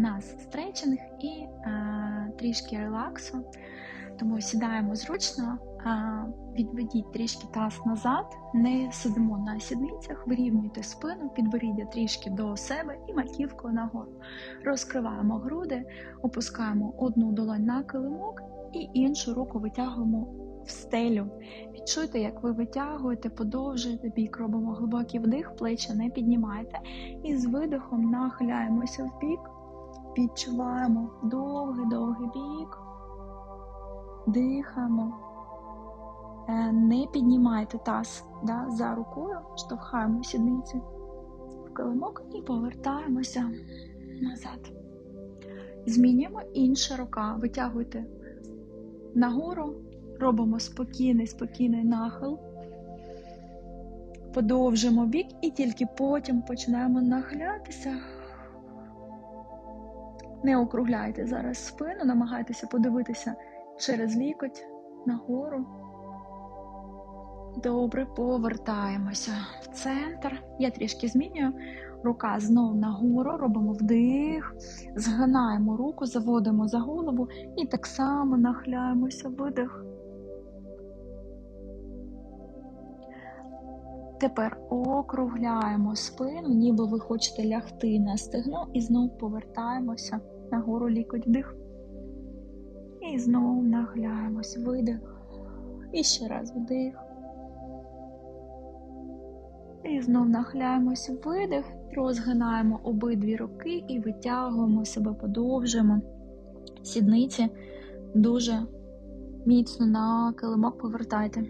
нас стретчинг і е, трішки релаксу. Тому сідаємо зручно, е, відведіть трішки таз назад, не сидимо на сідницях, вирівнюйте спину, підборіддя трішки до себе і маківкою нагору. Розкриваємо груди, опускаємо одну долонь на килимок і іншу руку витягуємо в стелю. Відчуйте, як ви витягуєте, подовжуєте бік, робимо глибокий вдих, плечі не піднімайте. І з видихом нахиляємося в бік, відчуваємо довгий-довгий бік, дихаємо. Е, Не піднімайте таз да, за рукою, штовхаємо сідниці в килимок і повертаємося назад. Змінюємо інша рука. Витягуйте нагору, робимо спокійний, спокійний нахил. Подовжимо бік і тільки потім починаємо нахилятися. Не округляйте зараз спину, намагайтеся подивитися через лікоть нагору. Добре, повертаємося в центр. Я трішки змінюю. Рука знову нагору, робимо вдих, згинаємо руку, заводимо за голову і так само нахиляємося, видих. Тепер округляємо спину, ніби ви хочете лягти на стегно, і знову повертаємося нагору лікоть вдих. І знову нахиляємось, видих. І ще раз вдих. І знов нахиляємось видих, розгинаємо обидві руки і витягуємо себе, подовжуємо сідниці дуже міцно на килимок повертайте.